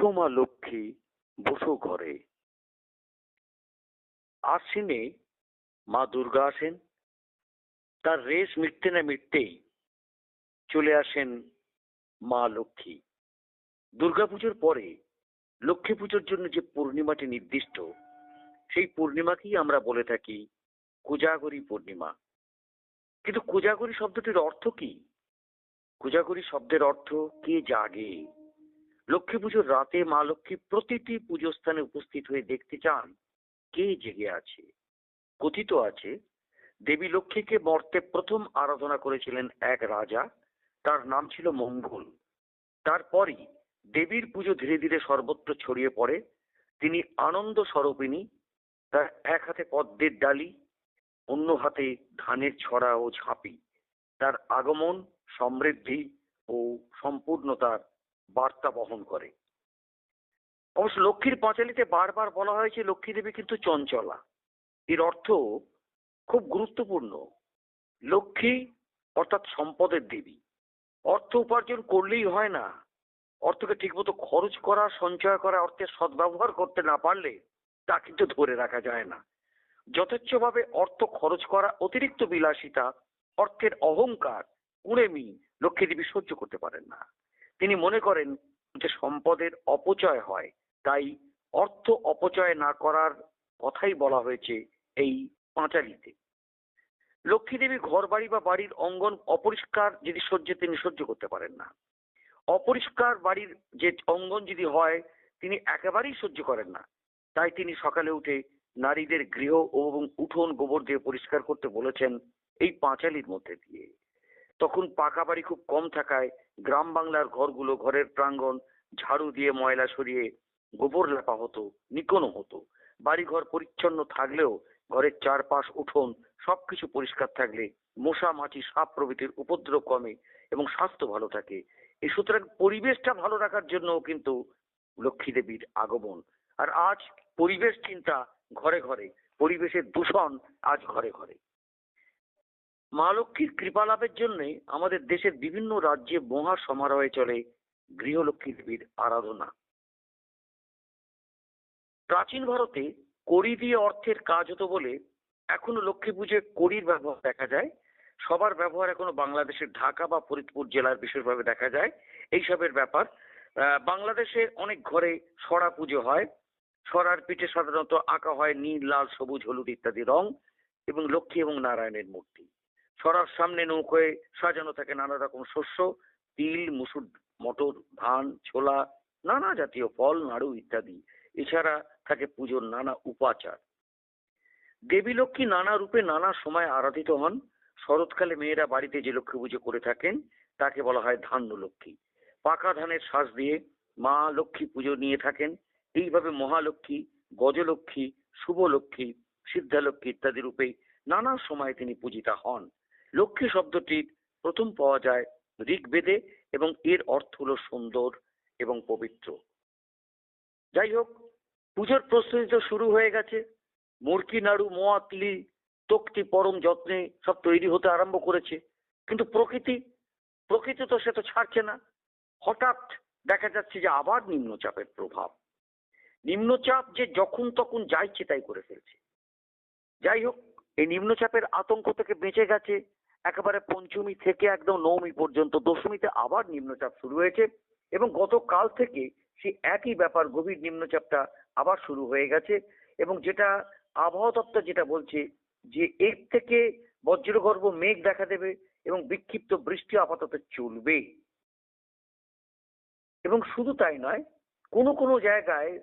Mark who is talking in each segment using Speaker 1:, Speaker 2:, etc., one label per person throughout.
Speaker 1: এসো মা লক্ষ্মী বসো ঘরে। আশ্বিনে মা দুর্গা আসেন। তার রেশ মিটতে না মিটতেই চলে আসেন মা লক্ষ্মী। দুর্গাপুজোর পরে লক্ষ্মী পুজোর জন্য যে পূর্ণিমাটি নির্দিষ্ট, সেই পূর্ণিমাকেই আমরা বলে থাকি কোজাগরী পূর্ণিমা। কিন্তু কোজাগরী শব্দটির অর্থ কি? কোজাগরী শব্দের অর্থ কে জাগে? লক্ষ্মী পুজোর রাতে মা লক্ষ্মী প্রতিটি পুজো স্থানে উপস্থিত হয়ে দেখতে চান কে জেগে আছে, কথিত আছে, দেবী লক্ষ্মীকে মর্তে প্রথম আরাধনা করেছিলেন এক রাজা, তার নাম ছিল মঙ্গল। তারপরই দেবীর পুজো ধীরে ধীরে সর্বত্র ছড়িয়ে পড়ে, তিনি আনন্দ স্বরূপিনী তার এক হাতে পদ্মের ডালি, অন্য হাতে ধানের ছড়া ও ঝাঁপি। তার আগমন সমৃদ্ধি ও সম্পূর্ণতার বার্তা বহন করে। অবশ্য লক্ষ্মীর পাঁচালিতে বারবার বলা হয়েছে, লক্ষ্মী দেবী কিন্তু চঞ্চলা। এর অর্থ খুব গুরুত্বপূর্ণ। লক্ষ্মী অর্থাৎ সম্পদের দেবী। অর্থ উপার্জন করলেই হয় না। অর্থকে ঠিকমতো খরচ করা, সঞ্চয় করা, অর্থের সদ্ব্যবহার করতে না পারলে তা কিন্তু ধরে রাখা যায় না। যথেচ্ছভাবে অর্থ খরচ করা অতিরিক্ত বিলাসিতা, অর্থের অহংকার কুড়েমি লক্ষ্মী দেবী সহ্য করতে পারেন না। তিনি মনে করেন যে সম্পদের অপচয় হয়, তাই অর্থ অপচয় না করার কথাই বলা হয়েছে এই পাঁচালিতে। লক্ষ্মী দেবী ঘর বাড়ি বা বাড়ির অঙ্গন অপরিষ্কার যদি সহ্য তিনি সহ্য করতে পারেন না। অপরিষ্কার বাড়ির যে অঙ্গন যদি হয়, তিনি একেবারেই সহ্য করেন না। তাই তিনি সকালে উঠে নারীদের গৃহ এবং উঠোন গোবর দিয়ে পরিষ্কার করতে বলেছেন এই পাঁচালির মধ্যে দিয়ে। তখন পাকা বাড়ি খুব কম থাকায় গ্রাম বাংলার ঘরগুলো ঘরের প্রাঙ্গণ, ঝাড়ু দিয়ে ময়লা সরিয়ে গোবর লেপা হতো, নিকোনো হতো। বাড়িঘর পরিচ্ছন্ন থাকলেও ঘরের চারপাশ, উঠোন সবকিছু পরিষ্কার থাকলে মশা, মাছি, সাপ প্রভৃতির উপদ্রব কমে এবং স্বাস্থ্য ভালো থাকে। এই সুতরাং পরিবেশটা ভালো রাখার জন্য কিন্তু লক্ষ্মী দেবীর আগমন। আর আজ পরিবেশ চিন্তা ঘরে ঘরে, পরিবেশের দূষণ আজ ঘরে ঘরে। মা লক্ষ্মীর কৃপা লাভের জন্য আমাদের দেশের বিভিন্ন রাজ্যে মহা সমারোহে চলে গৃহলক্ষ্মী দেবীর আরাধনা। প্রাচীন ভারতে কড়ি দিয়ে অর্থের কাজ হতো বলে এখনও লক্ষ্মী পুজোয় কড়ির ব্যবহার দেখা যায়। সবার ব্যবহার এখনও বাংলাদেশের ঢাকা বা ফরিদপুর জেলার বিশেষভাবে দেখা যায়। এইসবের ব্যাপার। বাংলাদেশে অনেক ঘরে সরা পুজো হয়। সরার পিঠে সাধারণত আঁকা হয় নীল, লাল, সবুজ, হলুদ ইত্যাদি রং এবং লক্ষ্মী এবং নারায়ণের মূর্তি। সরার সামনে নৌকোয় সাজানো থাকে নানা রকম শস্য, তিল, মুসুর, মটর, ধান, ছোলা, নানা জাতীয় ফল, নাড়ু ইত্যাদি। এছাড়া থাকে পুজোর নানা উপাচার। দেবী লক্ষ্মী নানা রূপে নানা সময় আরাধিত হন। শরৎকালে মেয়েরা বাড়িতে যে লক্ষ্মী পুজো করে থাকেন, তাকে বলা হয় ধান্য লক্ষ্মী। পাকা ধানের শ্বাস দিয়ে মা লক্ষ্মী পুজো নিয়ে থাকেন। এইভাবে মহালক্ষ্মী, গজলক্ষ্মী, শুভলক্ষ্মী, সিদ্ধালক্ষ্মী ইত্যাদি রূপে নানা সময়ে তিনি পূজিতা হন। লক্ষ্মী শব্দটির প্রথম পাওয়া যায় ঋগ্বেদে এবং এর অর্থ হলো সুন্দর এবং পবিত্র। যাই হোক, পুজোর প্রস্তুতি তো শুরু হয়ে গেছে। মুরকি নাড়ু মোয়াতলি তক্তি, পরম যত্নে সব তৈরি হতে আরম্ভ করেছে। কিন্তু প্রকৃতি প্রকৃতি তো সে তো ছাড়ছে না। হঠাৎ দেখা যাচ্ছে যে আবার নিম্নচাপের প্রভাব। নিম্নচাপ যে যখন তখন যাইছে তাই করে ফেলছে। যাই হোক, এই নিম্নচাপের আতঙ্ক থেকে বেঁচে গেছে একেবারে পঞ্চমী থেকে একদম নবমী পর্যন্ত দশমীতে আবার নিম্নচাপ শুরু হয়েছে এবং গতকাল থেকে সেই একই ব্যাপার গভীর নিম্নচাপটা আবার শুরু হয়ে গেছে এবং যেটা আবহাওয়া দপ্তর যেটা বলছে যে এর থেকে বজ্রগর্ভ মেঘ দেখা দেবে এবং বিক্ষিপ্ত বৃষ্টি আপাতত চলবে। এবং শুধু তাই নয়, কোনো কোনো জায়গায়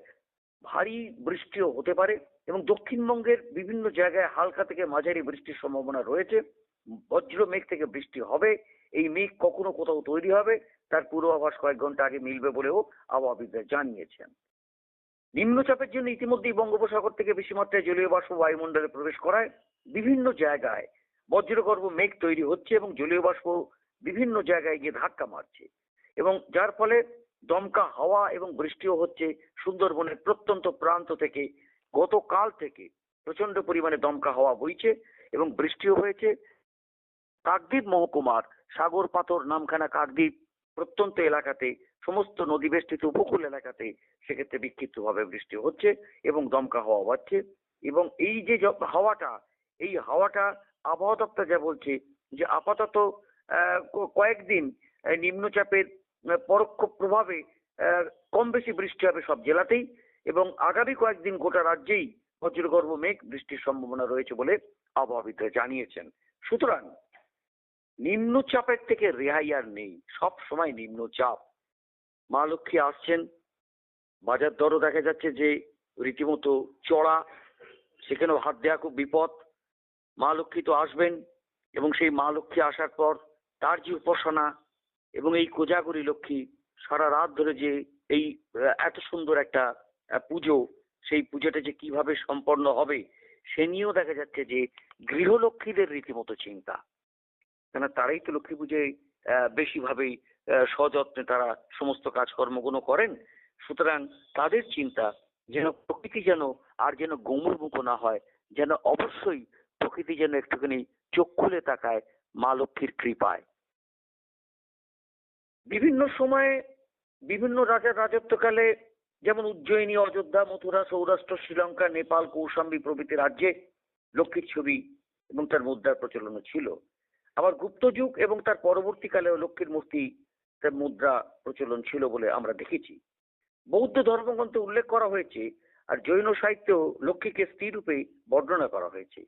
Speaker 1: ভারী বৃষ্টিও হতে পারে এবং দক্ষিণবঙ্গের বিভিন্ন জায়গায় হালকা থেকে মাঝারি বৃষ্টির সম্ভাবনা রয়েছে। বজ্র মেঘ থেকে বৃষ্টি হবে, এই মেঘ কখনো কোথাও তৈরি হবে, তার পূর্বাভাস কয়েক ঘণ্টা আগে মিলবে বলেও আবহাওয়াবিদরা জানিয়েছেন। নিম্নচাপের জন্য ইতিমধ্যেই বঙ্গোপসাগর থেকে বেশি মাত্রায় জলীয় বাষ্প বায়ুমণ্ডলে প্রবেশ করায় বিভিন্ন জায়গায় বজ্রগর্ভ মেঘ তৈরি হচ্ছে এবং জলীয় বাষ্প বিভিন্ন জায়গায় গিয়ে ধাক্কা মারছে এবং যার ফলে দমকা হাওয়া এবং বৃষ্টিও হচ্ছে সুন্দরবনের প্রত্যন্ত প্রান্ত থেকে গতকাল থেকে প্রচণ্ড পরিমাণে দমকা হাওয়া বইছে এবং বৃষ্টিও হয়েছে। কাকদ্বীপ মহকুমার সাগর পাথর নামখানা কাকদ্বীপ প্রত্যন্ত এলাকাতে, সমস্ত নদী বেষ্টিত উপকূল এলাকাতে সেক্ষেত্রে বিক্ষিপ্তভাবে বৃষ্টি হচ্ছে এবং দমকা হাওয়া বাড়ছে এবং এই যে হাওয়াটা, এই হাওয়াটা আবহাওয়া দপ্তর যা বলছে যে আপাতত কয়েকদিন নিম্নচাপের পরোক্ষ প্রভাবে কম বেশি বৃষ্টি হবে সব জেলাতেই এবং আগামী কয়েকদিন গোটা রাজ্যেই বজ্রগর্ভ মেঘ বৃষ্টির সম্ভাবনা রয়েছে বলে আবহাওয়াবিদরা জানিয়েছেন। সুতরাং নিম্নচাপের থেকে রেহাই আর নেই। সব সময় নিম্নচাপ। মা লক্ষ্মী আসছেন। বাজার দরও দেখা যাচ্ছে যে রীতিমতো চড়া, সেখানেও হাত দেওয়া খুব বিপদ। মা লক্ষ্মী তো আসবেন এবং সেই মা লক্ষ্মী আসার পর তার যে উপাসনা এবং এই কোজাগরী লক্ষ্মী সারা রাত ধরে যে এই এত সুন্দর একটা পুজো, সেই পুজোটা যে কীভাবে সম্পন্ন হবে, সে নিয়েও দেখা যাচ্ছে যে গৃহলক্ষ্মীদের রীতিমতো চিন্তা। কেন তারাই তো লক্ষ্মী পুজোয় বেশিভাবেই সযত্নে তারা সমস্ত কাজকর্মগুলো করেন। সুতরাং তাদের চিন্তা যেন প্রকৃতি যেন আর যেন গোমুখ না হয়, যেন অবশ্যই প্রকৃতি যেন একটুখানি চোখ খুলে তাকায় মা লক্ষ্মীর কৃপায়। বিভিন্ন সময়ে বিভিন্ন রাজার রাজত্বকালে যেমন উজ্জয়িনী, অযোধ্যা, মথুরা, সৌরাষ্ট্র, শ্রীলঙ্কা, নেপাল, কৌশাম্বী প্রভৃতি রাজ্যে লক্ষ্মীর ছবি এবং তার মুদ্রার প্রচলন ছিল। আবার গুপ্ত যুগ এবং তার পরবর্তীকালেও লক্ষ্মীর মূর্তি মুদ্রা প্রচলন ছিল বলে আমরা দেখেছি। বৌদ্ধ ধর্মগ্রন্থে উল্লেখ করা হয়েছে আর জৈন সাহিত্যেও লক্ষ্মীকে স্ত্রী রূপে বর্ণনা করা হয়েছে।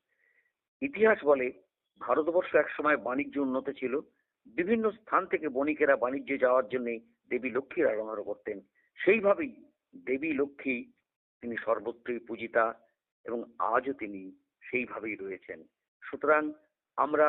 Speaker 1: ইতিহাস বলে, ভারতবর্ষ একসময় বাণিজ্য উন্নত ছিল। বিভিন্ন স্থান থেকে বণিকেরা বাণিজ্যে যাওয়ার জন্য দেবী লক্ষ্মীর আরাধনা করতেন। সেইভাবেই দেবী লক্ষ্মী, তিনি সর্বত্রই পূজিতা এবং আজও তিনি সেইভাবেই রয়েছেন। সুতরাং আমরা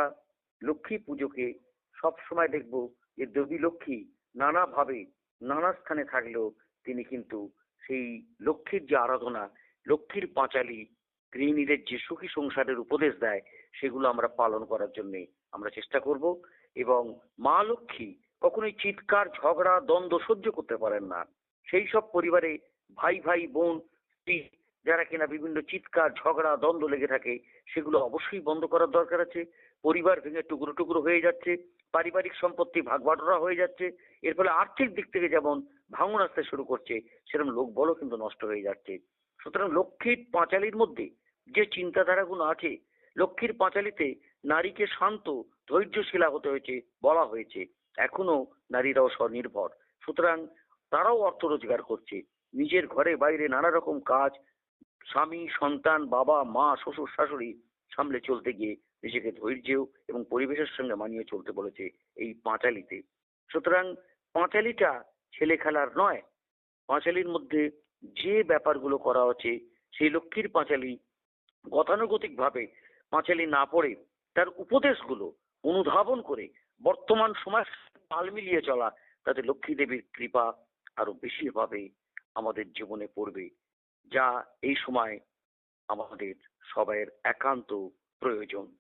Speaker 1: লক্ষ্মী পুজোকে সব সময় দেখব যে দেবী লক্ষ্মী নানাভাবে, নানা স্থানে থাকলেও তিনি কিন্তু সেই লক্ষ্মীর যে আরাধনা, লক্ষ্মীর পাঁচালী, গৃহিণীদের যে সুখী সংসারের উপদেশ দেয়, সেগুলো আমরা পালন করার জন্য আমরা চেষ্টা করব এবং মা লক্ষ্মী কখনোই চিৎকার, ঝগড়া, দ্বন্দ্ব সহ্য করতে পারেন না। সেই সব পরিবারে ভাই ভাই, বোন, স্ত্রী যারা কিনা বিভিন্ন চিৎকার, ঝগড়া, দ্বন্দ্ব লেগে থাকে, সেগুলো অবশ্যই বন্ধ করার দরকার আছে। পরিবার ভেঙে টুকরো টুকরো হয়ে যাচ্ছে, পারিবারিক সম্পত্তি ভাগ বাটোয়ারা হয়ে যাচ্ছে, এর ফলে আর্থিক দিক থেকে যেমন ভাঙন আসতে শুরু করছে, সেরকম লোক বলও কিন্তু নষ্ট হয়ে যাচ্ছে। সুতরাং লক্ষ্মীর পাঁচালির মধ্যে যে চিন্তাধারাগুলো আছে, লক্ষ্মীর পাঁচালিতে নারীকে শান্ত, ধৈর্যশীলা হতে হয়েছে, বলা হয়েছে। এখনও নারীরাও স্বনির্ভর। সুতরাং তারাও অর্থ রোজগার করছে। নিজের ঘরে বাইরে নানা রকম কাজ স্বামী, সন্তান, বাবা, মা, শ্বশুর, শাশুড়ি সামলে চলতে গিয়ে নিজেকে ধৈর্য এবং পরিবেশের সঙ্গে মানিয়ে চলতে বলেছে এই পাঁচালিতে। সুতরাং পাঁচালিটা ছেলে খেলার নয়, পাঁচালির মধ্যে যে ব্যাপারগুলো করা হচ্ছে সেই লক্ষ্মীর পাঁচালি গতানুগতিক ভাবে পাঁচালি না পড়ে তার উপদেশগুলো অনুধাবন করে বর্তমান সময় তাল মিলিয়ে চলা, তাতে লক্ষ্মী দেবীর কৃপা আরও বেশি ভাবে আমাদের জীবনে পড়বে। যা এই সময় আমাদের সবাইয়ের একান্ত প্রয়োজন।